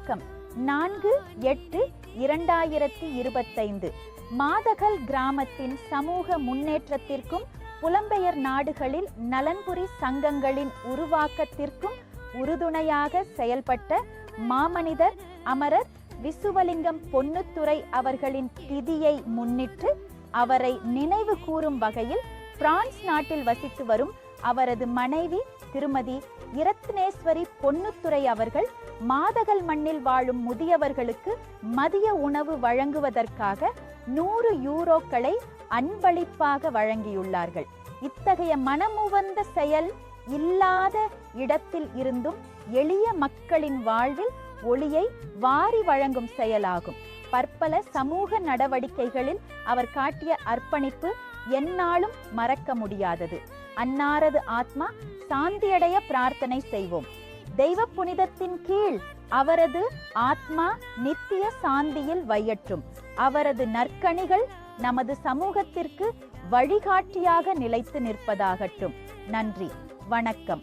வணக்கம் நான்கு எட்டு இரண்டாயிரத்தி இருபத்தைந்து. மாதகல் கிராமத்தின் சமூக முன்னேற்றத்திற்கும் புலம்பெயர் நாடுகளில் நலன்புரி சங்கங்களின் உருவாக்கத்திற்கும் உறுதுணையாக செயல்பட்ட மாமனிதர் அமரர் விசுவலிங்கம் பொன்னுத்துறை அவர்களின் திதியை முன்னிட்டு அவரை நினைவு கூறும் வகையில் பிரான்ஸ் நாட்டில் வசித்து வரும் அவரது மனைவி திருமதி இரத்னேஸ்வரி பொன்னுத்துறை அவர்கள் மாதகல் மண்ணில் வாழும் முதியவர்களுக்கு மதிய உணவு வழங்குவதற்காக நூறு யூரோக்களை அன்பளிப்பாக வழங்கியுள்ளார்கள். இத்தகைய மனமுவந்த செயல் இல்லாத இடத்தில் இருந்தும் எளிய மக்களின் வாழ்வில் ஒளியை வாரி வழங்கும் செயலாகும். பற்பல சமூக நடவடிக்கைகளில் அவர் காட்டிய அர்ப்பணிப்பு என்னாலும் மறக்க முடியாதது. அன்னாரது ஆத்மா சாந்தியடைய பிரார்த்தனை செய்வோம். தெய்வ புனிதத்தின் கீழ் அவரது ஆத்மா நித்திய சாந்தியில் வையற்றும் அவரது நற்கணிகள் நமது சமூகத்திற்கு வழிகாட்டியாக நிலைத்து நிற்பதாகட்டும். நன்றி. வணக்கம்.